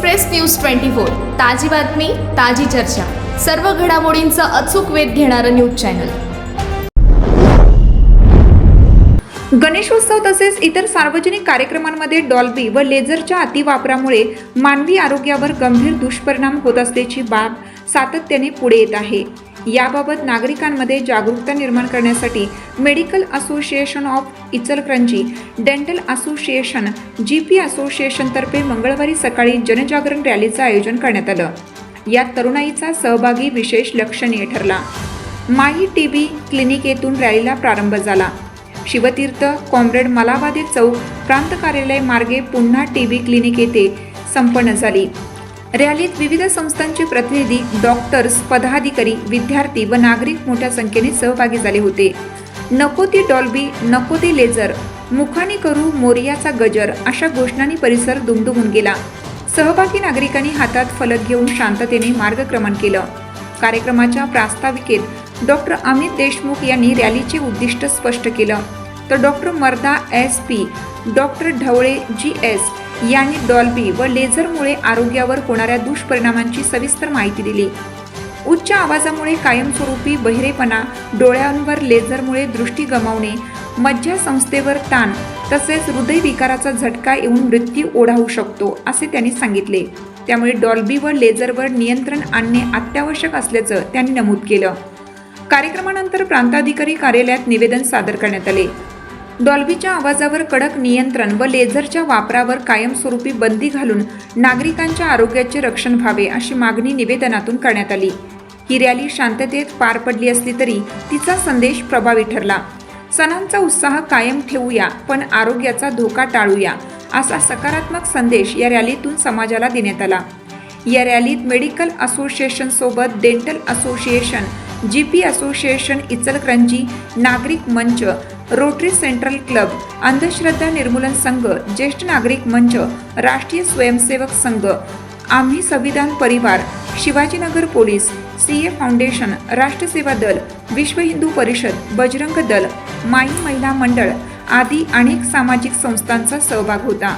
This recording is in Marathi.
एक्सप्रेस न्यूज ट्वेंटी फोर ताजी बातमी ताजी चर्चा. सर्व घडामोडींचा अचूक वेध घेणारं न्यूज चॅनल. गणेशोत्सव तसेच इतर सार्वजनिक कार्यक्रमांमध्ये डॉल्बी व लेझरच्या अतिवापरामुळे मानवी आरोग्यावर गंभीर दुष्परिणाम होत असल्याची बाब सातत्याने पुढे येत आहे. याबाबत नागरिकांमध्ये जागरूकता निर्माण करण्यासाठी medical association of Ichalkaranji dental association G P असोसिएशनतर्फे मंगळवारी सकाळी जनजागरण रॅलीचं आयोजन करण्यात आलं. यात तरुणाईचा सहभागी विशेष लक्षणीय ठरला. माही टी बी क्लिनिक येथून रॅलीला प्रारंभ झाला. शिवतीर्थ कॉम्रेड मलावादे चौक प्रांत कार्यालय मार्गे पुन्हा टी बी क्लिनिक येथे संपन्न झाली. रॅलीत विविध संस्थांचे प्रतिनिधी डॉक्टर्स पदाधिकारी विद्यार्थी व नागरिक मोठ्या संख्येने सहभागी झाले होते. नको ती डॉल्बी नको ते लेझर मुखानी करू मोरियाचा गजर अशा घोषणांनी परिसर दुमदुमून गेला. सहभागी नागरिकांनी हातात फलक घेऊन शांततेने मार्गक्रमण केलं. कार्यक्रमाच्या प्रास्ताविकेत डॉक्टर अमित देशमुख यांनी रॅलीचे उद्दिष्ट स्पष्ट केलं. तर doctor Marda S P doctor Dhawale G S यांनी डॉल्बी व लेझरमुळे आरोग्यावर होणाऱ्या दुष्परिणामांची सविस्तर माहिती दिली. उच्च आवाजामुळे कायमस्वरूपी बहिरेपणा डोळ्यांवर लेझरमुळे दृष्टी गमावणे मज्जासंस्थेवर ताण तसेच हृदयविकाराचा झटका येऊन मृत्यू ओढावू शकतो असे त्यांनी सांगितले. त्यामुळे डॉल्बी व लेझरवर नियंत्रण आणणे अत्यावश्यक असल्याचं त्यांनी नमूद केलं. कार्यक्रमानंतर प्रांताधिकारी कार्यालयात निवेदन सादर करण्यात आले. डॉल्बीच्या आवाजावर कडक नियंत्रण व लेझरच्या वापरावर कायमस्वरूपी बंदी घालून नागरिकांच्या आरोग्याचे रक्षण व्हावे अशी मागणी निवेदनातून करण्यात आली. ही रॅली शांततेत पार पडली असली तरी तिचा संदेश प्रभावी ठरला. सणांचा उत्साह कायम ठेवूया पण आरोग्याचा धोका टाळूया असा सकारात्मक संदेश या रॅलीतून समाजाला देण्यात आला. या रॅलीत मेडिकल असोसिएशन सोबत dental association G P association Ichalkaranji नागरिक मंच रोटरी सेंट्रल क्लब अंधश्रद्धा निर्मूलन संघ ज्येष्ठ नागरिक मंच राष्ट्रीय स्वयंसेवक संघ आम्ही संविधान परिवार Shivajinagar police C A foundation Rashtraseva Dal Vishwa Hindu परिषद बजरंग दल माई महिला मंडळ आदी अनेक सामाजिक संस्थांचा सहभाग होता.